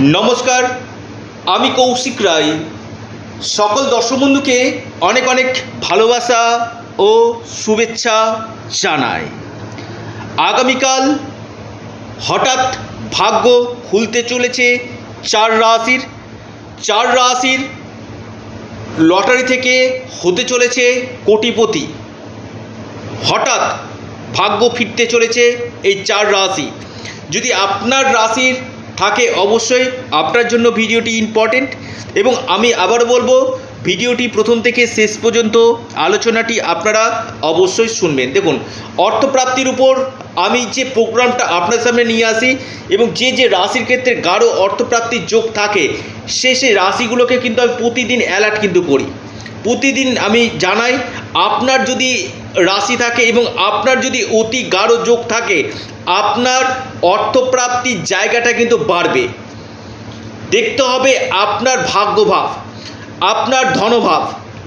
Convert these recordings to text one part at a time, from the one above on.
নমস্কার, আমি কৌশিক রায়। সকল দর্শক বন্ধুকে অনেক অনেক ভালোবাসা ও শুভেচ্ছা জানাই। আগামীকাল হঠাৎ ভাগ্য খুলতে চলেছে চার রাশির। চার রাশির লটারি থেকে হতে চলেছে কোটিপতি। হঠাৎ ভাগ্য ফিরতে চলেছে এই চার রাশি। যদি আপনার রাশির থাকে অবশ্যই আপনার জন্য ভিডিওটি ইম্পর্টেন্ট এবং আমি আবার বলব, ভিডিওটি প্রথম থেকে শেষ পর্যন্ত আলোচনাটি আপনারা অবশ্যই শুনবেন। দেখুন, অর্থপ্রাপ্তির উপর আমি যে প্রোগ্রামটা আপনার সামনে নিয়ে আসি এবং যে যে রাশির ক্ষেত্রে গাঢ় অর্থপ্রাপ্তির যোগ থাকে, সে সেই রাশিগুলোকে কিন্তু আমি প্রতিদিন অ্যালার্ট কিন্তু করি। প্রতিদিন আমি জানাই আপনার যদি রাশি থাকে এবং আপনার যদি অতি গাঢ় যোগ থাকে, আপনার অর্থপ্রাপ্তির জায়গাটা কিন্তু বাড়বে। দেখতে হবে আপনার ভাগ্যভাব, আপনার ধনভাব,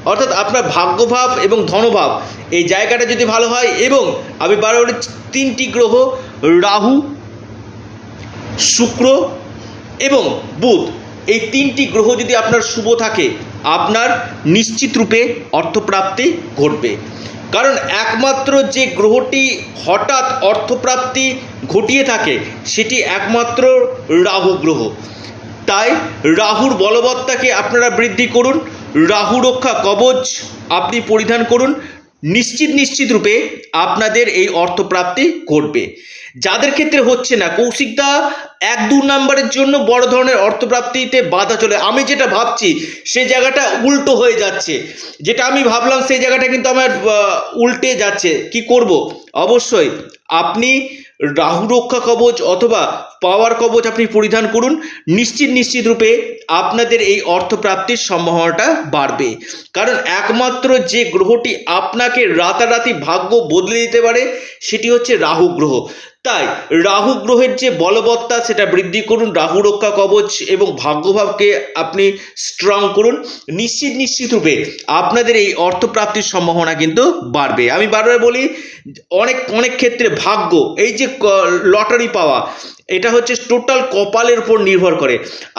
অর্থাৎ আপনার ভাগ্যভাব এবং ধনভাব, এই জায়গাটা যদি ভালো হয় এবং আমি বারবার তিনটি গ্রহ, রাহু, শুক্র এবং বুধ এই তিনটি গ্রহ যদি আপনার শুভ থাকে, আপনার নিশ্চিত রূপে অর্থপ্রাপ্তি ঘটবে। কারণ একমাত্র যে গ্রহটি হঠাৎ অর্থপ্রাপ্তি ঘটিয়ে থাকে, সেটি একমাত্র রাহু গ্রহ। তাই রাহুর বলবত্তাকে আপনারা বৃদ্ধি করুন, রাহু রক্ষা কবচ আপনি পরিধান করুন নিশ্চিত নিশ্চিত রূপে আপনাদের এই অর্থপ্রাপ্তি ঘটবে। যাদের ক্ষেত্রে হচ্ছে না কৌশিকদা এক দু নাম্বারের জন্য বড় ধরনের অর্থপ্রাপ্তিতে বাধা চলে। আমি যেটা ভাবছি সেই জায়গাটা উল্টো হয়ে যাচ্ছে। যেটা আমি ভাবলাম, সেই জায়গাটা কিন্তু আমার উল্টে যাচ্ছে। কি করব? অবশ্যই আপনি রাহু রক্ষা কবচ অথবা পাওয়ার কবচ আপনি পরিধান করুন। নিশ্চিত নিশ্চিত রূপে আপনাদের এই অর্থপ্রাপ্তির সম্ভাবনাটা বাড়বে। কারণ একমাত্র যে গ্রহটি আপনাকে রাতারাতি ভাগ্য বদলে দিতে পারে, সেটি হচ্ছে রাহু গ্রহ। তাই রাহু গ্রহের যে বলবত্তা, সেটা বৃদ্ধি করুন। রাহু রক্ষা কবচ এবং ভাগ্যভাবকে আপনি স্ট্রং করুন। নিশ্চিত নিশ্চিত রূপে আপনাদের এই অর্থপ্রাপ্তির সম্ভাবনা কিন্তু বাড়বে। আমি বারবার বলি, অনেক অনেক ক্ষেত্রে ভাগ্য, এই যে লটারি পাওয়া এটা হচ্ছে টোটাল কপালের উপর নির্ভর করে।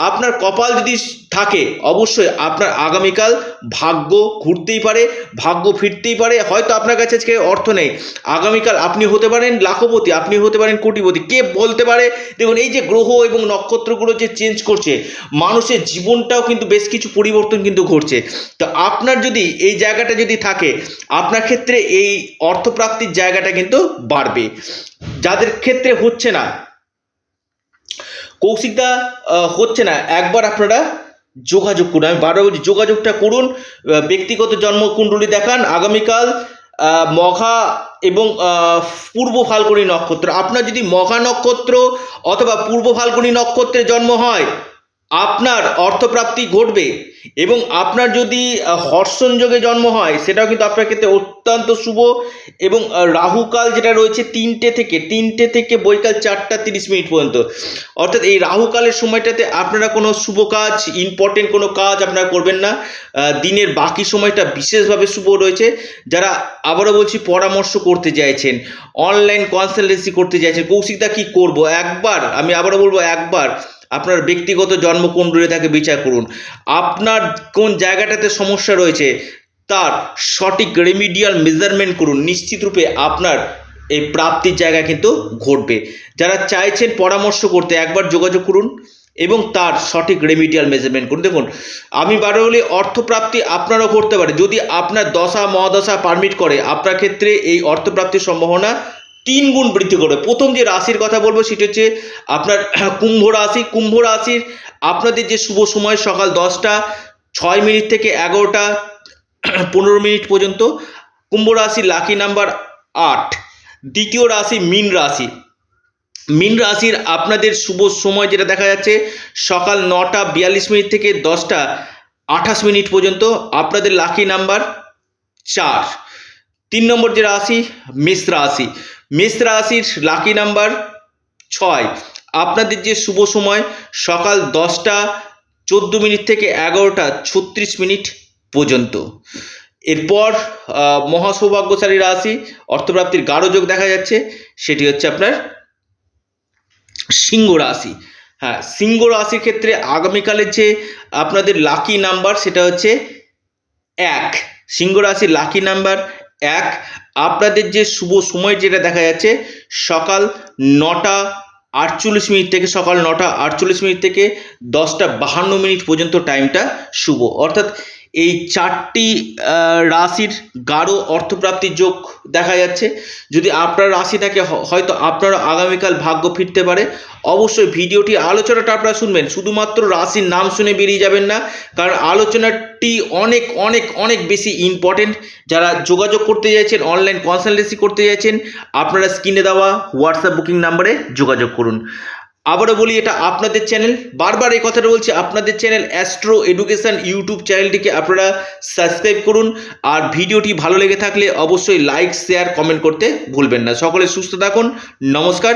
আপনার কপাল যদি থাকে, অবশ্যই আপনার আগামীকাল ভাগ্য ঘুরতেই পারে, ভাগ্য ফিরতেই পারে, হয়তো আপনার কাছে আজকে অর্থ নেই। আগামীকাল আপনি হতে পারেন, লাখপতি আপনি হতে পারেন, কোটিপতি, কে বলতে পারে? দেখুন, এই যে গ্রহ এবং নক্ষত্রগুলো যে চেঞ্জ করছে, মানুষের জীবনটাও কিন্তু বেশ কিছু পরিবর্তন কিন্তু ঘটছে। তো আপনার যদি এই জায়গাটা যদি থাকে, আপনার ক্ষেত্রে এই অর্থপ্রাপ্তির জায়গাটা কিন্তু বাড়বে। যাদের ক্ষেত্রে হচ্ছে না কৌশিকদা হচ্ছে না, একবার আপনারা যোগাযোগ করুন। আমি বারবার বলছি, যোগাযোগটা করুন ব্যক্তিগত জন্মকুণ্ডলী দেখান, আগামীকাল মঘা এবং পূর্ব ফাল্গুনী নক্ষত্র। আপনার যদি মঘা নক্ষত্র অথবা পূর্ব ফাল্গুনী নক্ষত্রে জন্ম হয় আপনার অর্থপ্রাপ্তি ঘটবে এবং আপনার যদি আহ, হর্ষণ যোগে জন্ম হয় সেটাও কিন্তু আপনার ক্ষেত্রে অত্যন্ত শুভ এবং রাহুকাল যেটা রয়েছে তিনটে থেকে তিনটে থেকে বৈকাল চারটা তিরিশ মিনিট পর্যন্ত। অর্থাৎ এই রাহুকালের সময়টাতে আপনারা কোনো শুভ কাজ ইম্পর্টেন্ট কোনো কাজ আপনারা করবেন না। দিনের বাকি সময়টা বিশেষভাবে শুভ রয়েছে। যারা আবারও বলছি পরামর্শ করতে চাইছেন অনলাইন কনসালটেন্সি করতে চাইছেন কৌশিকদা কি করব? একবার আমি আবারও বলব একবার আপনার ব্যক্তিগত জন্মকুণ্ডলী তাকে বিচার করুন। আপনার কোন জায়গাটাতে সমস্যা রয়েছে, তার সঠিক রেমিডিয়াল মেজারমেন্ট করুন। নিশ্চিত রূপে আপনার এই প্রাপ্তির জায়গা কিন্তু ঘটবে। যারা চাইছেন পরামর্শ করতে, একবার যোগাযোগ করুন এবং তার সঠিক রেমিডিয়াল মেজারমেন্ট করুন। দেখুন, আমি বারো বলি, অর্থপ্রাপ্তি আপনারও করতে পারে। যদি আপনার দশা, মহাদশা পারমিট করে, আপনার ক্ষেত্রে এই অর্থপ্রাপ্তির সম্ভাবনা তিন গুণ বৃদ্ধি করবে। প্রথম যে রাশির কথা বলব সেটি হচ্ছে আপনার কুম্ভ রাশি। কুম্ভ রাশির আপনাদের যে শুভ সময় সকাল দশটা, ছয় মিনিট থেকে এগারোটা, পনেরো মিনিট পর্যন্ত। কুম্ভ রাশি লাকি নাম্বার আট। দ্বিতীয় রাশি মীন রাশি। মীন রাশির আপনাদের শুভ সময় যেটা দেখা যাচ্ছে, সকাল নটা বিয়াল্লিশ মিনিট থেকে দশটা আঠাশ মিনিট পর্যন্ত আপনাদের লাকি নাম্বার চার। তিন নম্বর যে রাশি, মেষ রাশি। মেষ রাশির লাকি নাম্বার ছয়। আপনাদের যে শুভ সময়, সকাল দশটা চোদ্দ মিনিট থেকে এগারোটা ছত্রিশ মিনিট পর্যন্ত। এরপর মহাসৌভাগ্যশালী রাশি, অর্থপ্রাপ্তির গাঢ় যোগ দেখা যাচ্ছে, সেটি হচ্ছে আপনার সিংহ রাশি। হ্যাঁ সিংহ রাশির ক্ষেত্রে আগামীকালের যে আপনাদের লাকি নাম্বার সেটা হচ্ছে এক। সিংহ রাশির লাকি নাম্বার এক, আপনাদের যে শুভ সময় যেটা দেখা যাচ্ছে, সকাল নটা আটচল্লিশ মিনিট থেকে সকাল নটা আটচল্লিশ মিনিট থেকে দশটা বাহান্ন মিনিট পর্যন্ত টাইমটা শুভ। অর্থাৎ এই চারটি রাশির গাঢ় অর্থপ্রাপ্তির যোগ দেখা যাচ্ছে। যদি আপনার রাশি থাকে হয়তো আপনার আগামীকাল ভাগ্য ফিরতে পারে। অবশ্যই ভিডিওটি, আলোচনাটা আপনারা শুনবেন। শুধুমাত্র রাশির নাম শুনে বেরিয়ে যাবেন না, কারণ আলোচনাটি অনেক অনেক অনেক বেশি ইম্পর্টেন্ট যারা যোগাযোগ করতে চাইছেন অনলাইন কনসালটেন্সি করতে চাইছেন, আপনারা স্ক্রিনে দেওয়া হোয়াটসঅ্যাপ বুকিং নাম্বারে যোগাযোগ করুন। আবারও বলি, এটা আপনাদের চ্যানেল বারবার এই কথাটা বলছি, আপনাদের চ্যানেল অ্যাস্ট্রো এডুকেশান ইউটিউব চ্যানেলটিকে আপনারা সাবস্ক্রাইব করুন। আর ভিডিওটি ভালো লেগে থাকলে অবশ্যই লাইক শেয়ার কমেন্ট করতে ভুলবেন না। সকলে সুস্থ থাকুন। নমস্কার।